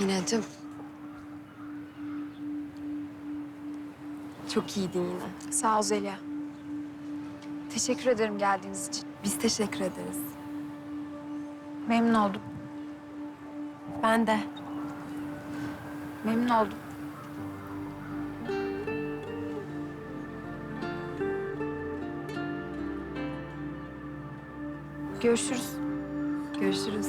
Mineciğim. Çok iyiydin yine. Sağ ol Zeliha. Teşekkür ederim geldiğiniz için. Biz teşekkür ederiz. Memnun oldum. Ben de. Memnun oldum. Görüşürüz. Görüşürüz.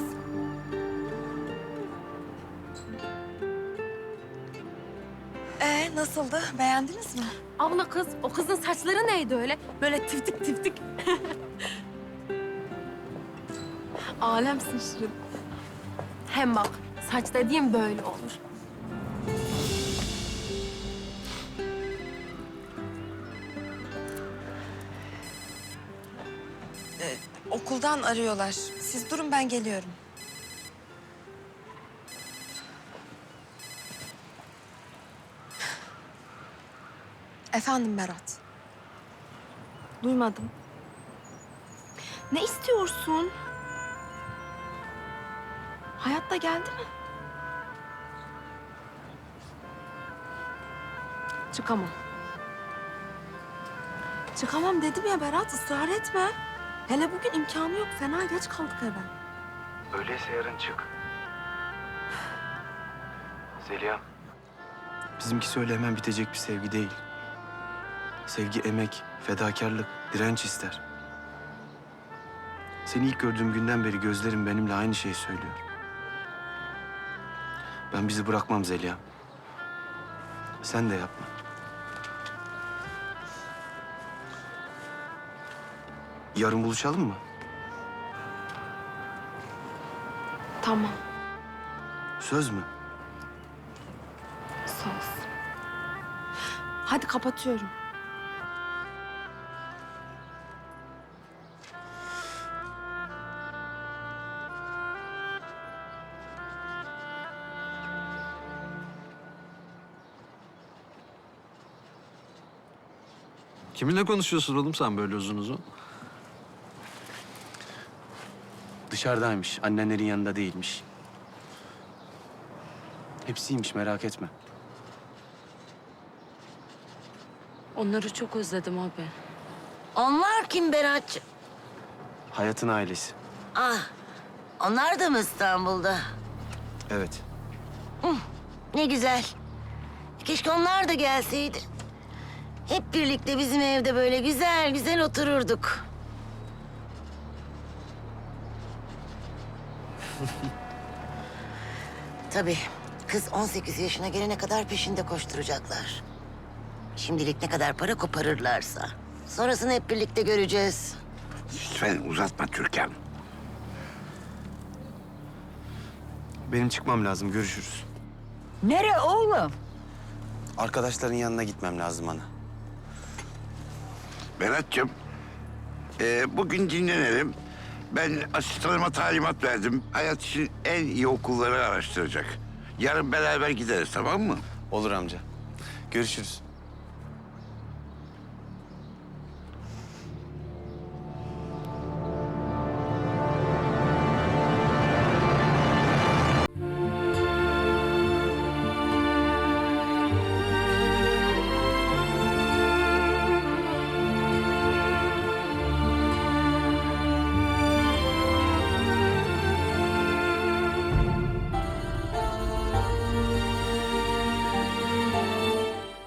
Ee nasıldı? Beğendiniz mi? Abla kız, o kızın saçları neydi öyle? Böyle tiftik tiftik. Alemsin Şirin. Hem bak, saç dediğim böyle olur. Okuldan arıyorlar. Siz durun ben geliyorum. Efendim Berat. Duymadım. Ne istiyorsun? Hayatta geldi mi? Çıkamam. Çıkamam dedim ya Berat, ısrar etme. Hele bugün imkanı yok. Fena geç kaldık eve. Öyleyse yarın çık. Zeliha. Bizimkisi öyle hemen bitecek bir sevgi değil. Sevgi emek, fedakarlık, direnç ister. Seni ilk gördüğüm günden beri gözlerim benimle aynı şeyi söylüyor. Ben bizi bırakmam Zeliha. Sen de yapma. Yarın buluşalım mı? Tamam, Söz mü? söz. Hadi kapatıyorum. Kiminle konuşuyorsun oğlum sen böyle uzun uzun? Dışarıdaymış. Annenlerin yanında değilmiş. Hepsiymiş merak etme. Onları çok özledim abi. Onlar kim Berat'cığım? Hayatın ailesi. Ah, onlar da mı İstanbul'da? Evet. Ne güzel. Keşke onlar da gelseydi. Hep birlikte bizim evde böyle güzel güzel otururduk. Tabii kız 18 yaşına gelene kadar peşinde koşturacaklar. Şimdilik ne kadar para koparırlarsa. Sonrasını hep birlikte göreceğiz. Lütfen uzatma Türkan. Benim çıkmam lazım. Görüşürüz. Nere oğlum? Arkadaşların yanına gitmem lazım ana. Berat'cığım, e, bugün dinlenelim. Ben asistanıma talimat verdim. Hayat için en iyi okulları araştıracak. Yarın beraber gideriz tamam mı? Olur amca. Görüşürüz.